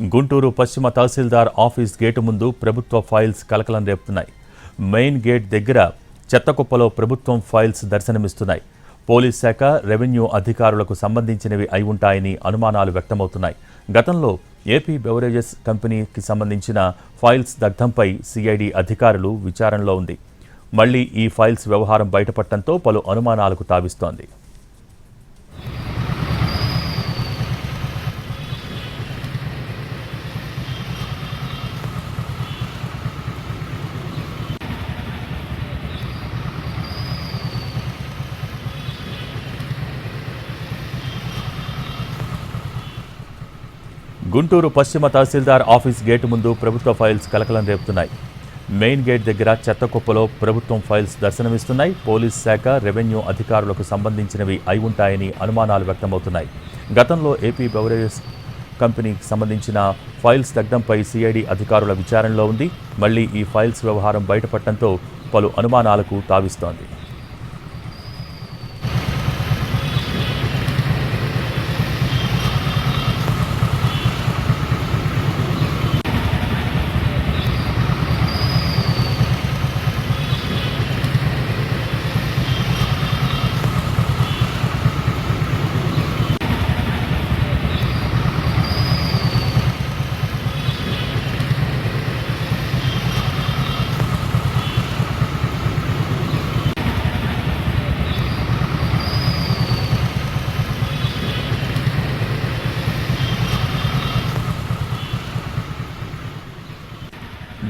గుంటూరు పశ్చిమ తహసీల్దార్ office gate ముందు ప్రభుత్వ ఫైల్స్ కలకలం రేపుతున్నాయి. మెయిన్ గేట్ దగ్గర చెత్తకుప్పలో ప్రభుత్వం ఫైల్స్ దర్శనమిస్తున్నాయి. పోలీస్ శాఖ రెవెన్యూ అధికారులకు సంబంధించినవి అయి ఉంటాయని అనుమానాలు వ్యక్తమవుతున్నాయి. గతంలో ఏపీ బెవరేజెస్ కంపెనీకి సంబంధించిన ఫైల్స్ దగ్ధంపై సిఐడి అధికారులు విచారణలో ఉంది. మళ్ళీ ఈ ఫైల్స్ వ్యవహారం బయటపడటంతో పలు అనుమానాలకు తావిస్తోంది. గుంటూరు పశ్చిమ తహసీల్దార్ ఆఫీస్ గేటు ముందు ప్రభుత్వ ఫైల్స్ కలకలం రేపుతున్నాయి. మెయిన్ గేట్ దగ్గర చెత్తకుప్పలో ప్రభుత్వం ఫైల్స్ దర్శనమిస్తున్నాయి. పోలీస్ శాఖ రెవెన్యూ అధికారులకు సంబంధించినవి అయి ఉంటాయని అనుమానాలు వ్యక్తమవుతున్నాయి. గతంలో ఏపీ బెవరేజెస్ కంపెనీకి సంబంధించిన ఫైల్స్ దగ్ధంపై సిఐడి అధికారుల విచారణలో ఉంది. మళ్ళీ ఈ ఫైల్స్ వ్యవహారం బయటపడటంతో పలు అనుమానాలకు తావిస్తోంది.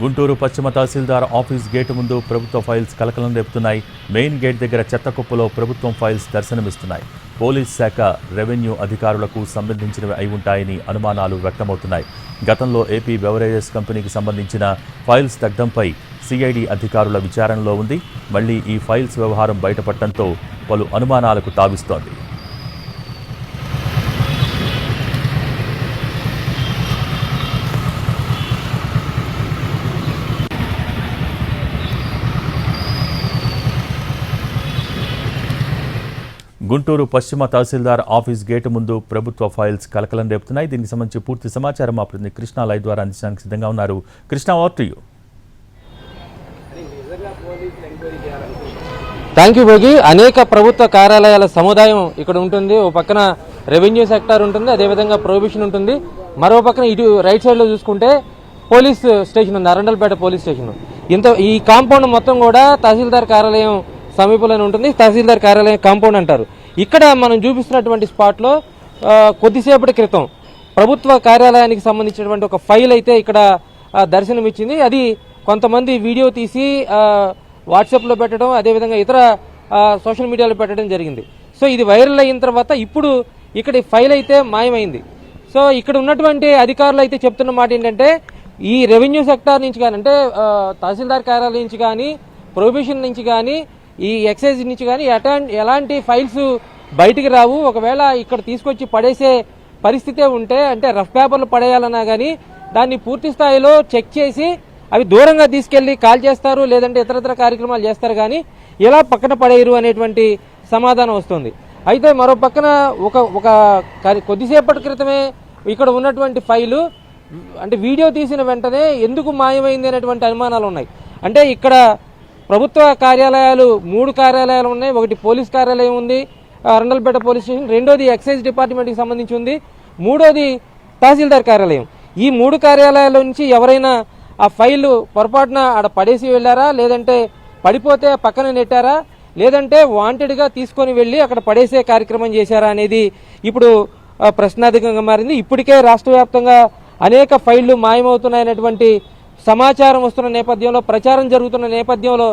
గుంటూరు పశ్చిమ తహసీల్దార్ ఆఫీస్ గేటు ముందు ప్రభుత్వ ఫైల్స్ కలకలం రేపుతున్నాయి. మెయిన్ గేట్ దగ్గర చెత్త కుప్పలో ప్రభుత్వం ఫైల్స్ దర్శనమిస్తున్నాయి. పోలీస్ శాఖ రెవెన్యూ అధికారులకు సంబంధించినవి అయి ఉంటాయని అనుమానాలు వ్యక్తమవుతున్నాయి. గతంలో ఏపీ బెవరేజెస్ కంపెనీకి సంబంధించిన ఫైల్స్ దగ్ధంపై సిఐడి అధికారుల విచారణలో ఉంది. మళ్ళీ ఈ ఫైల్స్ వ్యవహారం బయటపడటంతో పలు అనుమానాలకు తావిస్తోంది. గుంటూరు పశ్చిమ తహసీల్దార్ ఆఫీస్ గేటు ముందు ప్రభుత్వ ఫైల్స్ కలకలం రేపుతున్నాయి. దీనికి సంబంధించి పూర్తి సమాచారం మా ప్రతినిధి కృష్ణ లైవ్ ద్వారా అందించడానికి సిద్ధంగా ఉన్నారు. Krishna over to you thank you Bhogi అనేక ప్రభుత్వ కార్యాలయాల సముదాయం ఇక్కడ ఉంటుంది. ఓ పక్కన రెవెన్యూ సెక్టార్ ఉంటుంది అదేవిధంగా ప్రొహిబిషన్ ఉంటుంది. మరో పక్కన ఇటు రైట్ సైడ్లో చూసుకుంటే పోలీస్ స్టేషన్ ఉంది అరండల్పేట పోలీస్ స్టేషన్. ఇంత ఈ కాంపౌండ్ మొత్తం కూడా తహసీల్దార్ కార్యాలయం సమీపంలోనే ఉంటుంది. తహసీల్దార్ కార్యాలయం కాంపౌండ్ అంటారు. ఇక్కడ మనం చూపిస్తున్నటువంటి స్పాట్లో కొద్దిసేపటి క్రితం ప్రభుత్వ కార్యాలయానికి సంబంధించినటువంటి ఒక ఫైల్ అయితే ఇక్కడ దర్శనమిచ్చింది. అది కొంతమంది వీడియో తీసి వాట్సాప్లో పెట్టడం అదేవిధంగా ఇతర సోషల్ మీడియాలో పెట్టడం జరిగింది. సో ఇది వైరల్ అయిన తర్వాత ఇప్పుడు ఇక్కడ ఈ ఫైల్ అయితే మాయమైంది. సో ఇక్కడ ఉన్నటువంటి అధికారులు అయితే చెప్తున్న మాట ఏంటంటే ఈ రెవెన్యూ సెక్టార్ నుంచి కానీ అంటే తహసీల్దార్ కార్యాలయం నుంచి కానీ ప్రొబిషన్ నుంచి కానీ ఈ ఎక్సైజ్ నుంచి కానీ అటా ఎలాంటి ఫైల్స్ బయటికి రావు. ఒకవేళ ఇక్కడ తీసుకొచ్చి పడేసే పరిస్థితే ఉంటే అంటే రఫ్ పేపర్లు పడేయాలన్నా కానీ దాన్ని పూర్తి స్థాయిలో చెక్ చేసి అవి దూరంగా తీసుకెళ్ళి కాల్ చేస్తారు లేదంటే ఇతరత్ర కార్యక్రమాలు చేస్తారు కానీ ఇలా పక్కన పడేయరు అనేటువంటి సమాధానం వస్తుంది. అయితే మరో పక్కన ఒక ఒక కొద్దిసేపటి క్రితమే ఇక్కడ ఉన్నటువంటి ఫైలు అంటే వీడియో తీసిన వెంటనే ఎందుకు మాయమైంది అనేటువంటి అనుమానాలు ఉన్నాయి అంటే ఇక్కడ ప్రభుత్వ కార్యాలయాలు మూడు కార్యాలయాలు ఉన్నాయి. ఒకటి పోలీస్ కార్యాలయం ఉంది. ఆ, పోలీస్ స్టేషన్. రెండోది ఎక్సైజ్ డిపార్ట్మెంట్కి సంబంధించి ఉంది మూడోది తహసీల్దార్ కార్యాలయం. ఈ మూడు కార్యాలయాల నుంచి ఎవరైనా ఆ ఫైల్ పొరపాటున ఆడ పడేసి వెళ్ళారా? లేదంటే పడిపోతే పక్కన నెట్టారా? లేదంటే వాంటెడ్గా తీసుకొని వెళ్ళి అక్కడ పడేసే కార్యక్రమం చేశారా అనేది ఇప్పుడు ప్రశ్నార్థకంగా మారింది. ఇప్పటికే రాష్ట్ర వ్యాప్తంగా అనేక ఫైళ్ళు మాయమవుతున్నాయనేటువంటి సమాచారం వస్తున్న నేపథ్యంలో ప్రచారం జరుగుతున్న నేపథ్యంలో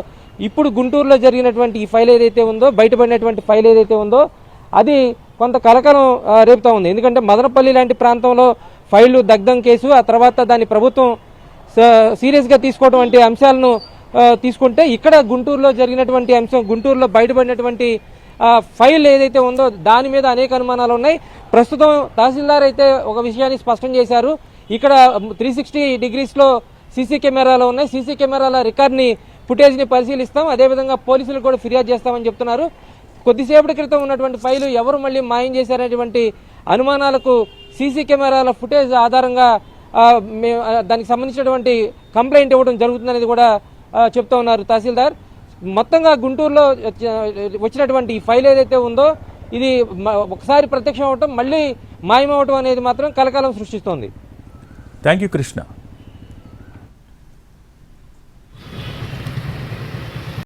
ఇప్పుడు గుంటూరులో జరిగినటువంటి ఈ ఫైల్ ఏదైతే ఉందో బయటపడినటువంటి ఫైల్ ఏదైతే ఉందో అది కొంత కలకలం రేపుతా ఉంది. ఎందుకంటే మదనపల్లి లాంటి ప్రాంతంలో ఫైళ్ళు దగ్ధం కేసు ఆ తర్వాత దాన్ని ప్రభుత్వం సీరియస్గా తీసుకోవడం వంటి అంశాలను తీసుకుంటే ఇక్కడ గుంటూరులో జరిగినటువంటి అంశం గుంటూరులో బయటపడినటువంటి ఫైల్ ఏదైతే ఉందో దాని మీద అనేక అనుమానాలు ఉన్నాయి. ప్రస్తుతం తహసీల్దార్ అయితే ఒక విషయాన్ని స్పష్టం చేశారు. ఇక్కడ త్రీ సిక్స్టీ డిగ్రీస్లో సీసీ కెమెరాలు ఉన్నాయి. సీసీ కెమెరాల రికార్డ్ని ఫుటేజ్ని పరిశీలిస్తాం. అదేవిధంగా పోలీసులకు కూడా ఫిర్యాదు చేస్తామని చెప్తున్నారు. కొద్దిసేపటి క్రితం ఉన్నటువంటి ఫైలు ఎవరు మళ్ళీ మాయం చేశారనేటువంటి అనుమానాలకు సీసీ కెమెరాల ఫుటేజ్ ఆధారంగా మేము దానికి సంబంధించినటువంటి కంప్లైంట్ ఇవ్వడం జరుగుతుందనేది కూడా చెప్తా ఉన్నారు తహసీల్దార్. మొత్తంగా గుంటూరులో వచ్చినటువంటి ఈ ఫైల్ ఏదైతే ఉందో ఇది ఒకసారి ప్రత్యక్షం అవటం మళ్ళీ మాయమవటం అనేది మాత్రం కలకాలం సృష్టిస్తోంది. Thank you Krishna.